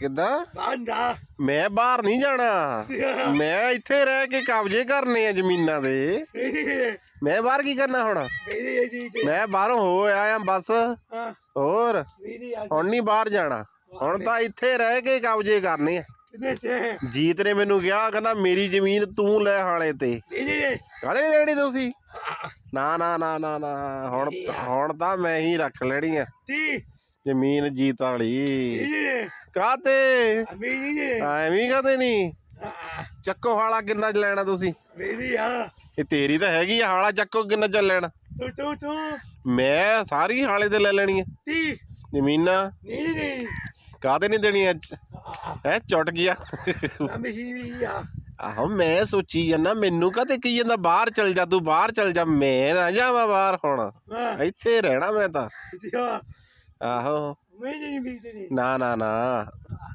ਕਿੱਦਾਂ? ਬਾਂਦਾ ਮੈਂ ਬਾਹਰ ਨਹੀਂ ਜਾਣਾ। ਮੈਂ ਇੱਥੇ ਰਹਿ ਕੇ ਕਬਜ਼ੇ ਕਰਨੇ ਆ ਜ਼ਮੀਨਾਂ ਦੇ। ਮੈਂ ਬਾਹਰ ਕੀ ਕਰਨਾ ਹੁਣ? ਮੈਂ ਬਾਹਰੋਂ ਹੋ ਆਇਆ ਬਸ। ਹੋਰ? ਹੁਣ ਨਹੀਂ ਬਾਹਰ ਜਾਣਾ। ਹੁਣ ਤਾਂ ਇੱਥੇ ਰਹਿ ਕੇ ਕਬਜ਼ੇ ਕਰਨੇ ਆ। ਜੀਤ ਨੇ ਮੈਨੂੰ ਕਿਹਾ ਕਹਿੰਦਾ ਮੇਰੀ ਜ਼ਮੀਨ ਤੂੰ ਲੈ ਹਾਲੇ ਤੇ। ਕਾਹਦੇ ਨਹੀਂ ਦੇਣੀ ਤੁਸੀਂ? ਨਾ ਨਾ ਨਾ ਨਾ ਨਾ। ਹੁਣ ਹੁਣ ਤਾਂ ਮੈਂ ਹੀ ਰੱਖ ਲੈਣੀ ਆ। ਜ਼ਮੀਨ ਜੀਤ ਵਾਲੀ। ਕਾਤੇ ਮੇਰੀ ਨੇ ਐਵੇਂ ਕਾਤੇ ਨਹੀਂ ਚੱਕੋ ਹਾਲਾ ਕਿੰਨਾ ਚ ਲੈਣਾ ਤੁਸੀਂ। ਮੇਰੀ ਆ। ਇਹ ਤੇਰੀ ਤਾਂ ਹੈਗੀ ਆ ਹਾਲਾ ਚੱਕੋ ਕਿੰਨਾ ਚ ਲੈਣਾ। ਤੂੰ ਤੂੰ ਤੂੰ। ਮੈਂ ਸਾਰੀ ਹਾਲੇ ਤੇ ਲੈ ਲੈਣੀ ਆ। ਤੀ। ਜ਼ਮੀਨਾਂ। ਨਹੀਂ ਨਹੀਂ ਕਾਤੇ ਨਹੀਂ ਦੇਣੀ ਅੱਜ ਹੈ। ਚੁੱਟ ਗਿਆ। ਮੇਰੀ ਵੀ ਆ। ਆਹੋ ਮੈਂ ਸੋਚੀ ਜਾਂਦਾ ਮੈਨੂੰ ਕਾਤੇ ਕਹੀ ਜਾਂਦਾ ਬਾਹਰ ਚਲ ਜਾ ਤੂੰ ਬਾਹਰ ਚਲ ਜਾ ਮੈਂ ਨਾ ਜਾਵਾਂ ਬਾਹਰ ਹੁਣ। ਹਾਂ। ਇੱਥੇ ਰਹਿਣਾ ਮੈਂ ਤਾਂ। ਆਹੋ। ਮੇਰੀ ਵੀ ਤੇ ਨਾ ਨਾ ਨਾ।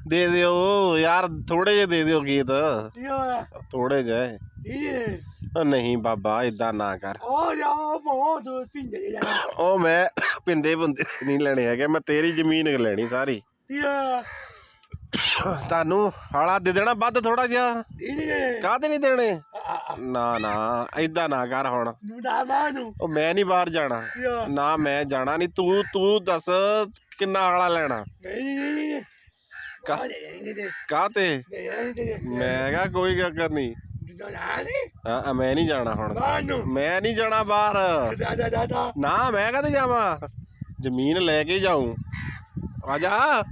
ਦੇ ਦਿਓ ਯਾਰ ਥੋੜੇ ਜਿਹੇ ਦੇ ਦਿਓ ਗੀਤ। ਤੀ ਆ ਥੋੜੇ ਜਿਹੇ। ਇਹ ਉਹ ਨਹੀਂ ਬਾਬਾ ਇਦਾਂ ਨਾ ਕਰ। ਉਹ ਜਾ ਮੋ ਦੋ ਪਿੰਡੇ ਜਾ ਉਹ ਮੈਂ ਪਿੰਦੇ ਪੁੰਦੇ ਨਹੀਂ ਲੈਣੇ ਹੈਗੇ ਮੈਂ ਤੇਰੀ ਜ਼ਮੀਨ ਲੈਣੀ ਸਾਰੀ। ਤੀ ਆ ਤੁਹਾਨੂੰ ਹਾਲਾ ਦੇ ਦੇਣਾ ਵੱਧ ਥੋੜਾ ਜਿਹਾ। ਕਾਹਦੇ ਨਹੀਂ ਦੇਣੇ। ਨਾ ਨਾ ਇਦਾਂ ਨਾ ਕਰ ਹੁਣ। ਉਹ ਮੈਂ ਨਹੀਂ ਬਾਹਰ ਜਾਣਾ। ਤੀ ਨਾ ਮੈਂ ਜਾਣਾ ਨਹੀਂ ਤੂੰ ਤੂੰ ਦੱਸ ਕਿੰਨਾ ਹਾਲਾ ਲੈਣਾ। ਕਾ- ਕਾਹਦੇ ਦੇ। ਮੈਂ ਕਿਹਾ ਕੋਈ ਗੱਲ ਨਹੀਂ ਨਾ ਨਾ ਨੇ ਹਾਂ ਮੈਂ ਨਹੀਂ ਜਾਣਾ ਹੁਣ। ਮੈਂ ਨਹੀਂ ਜਾਣਾ ਬਾਹਰ। ਨਾ ਮੈਂ ਕਦੇ ਜਾਵਾਂ। ਜ਼ਮੀਨ ਲੈ ਕੇ ਜਾਊਂ। ਆ ਜਾ।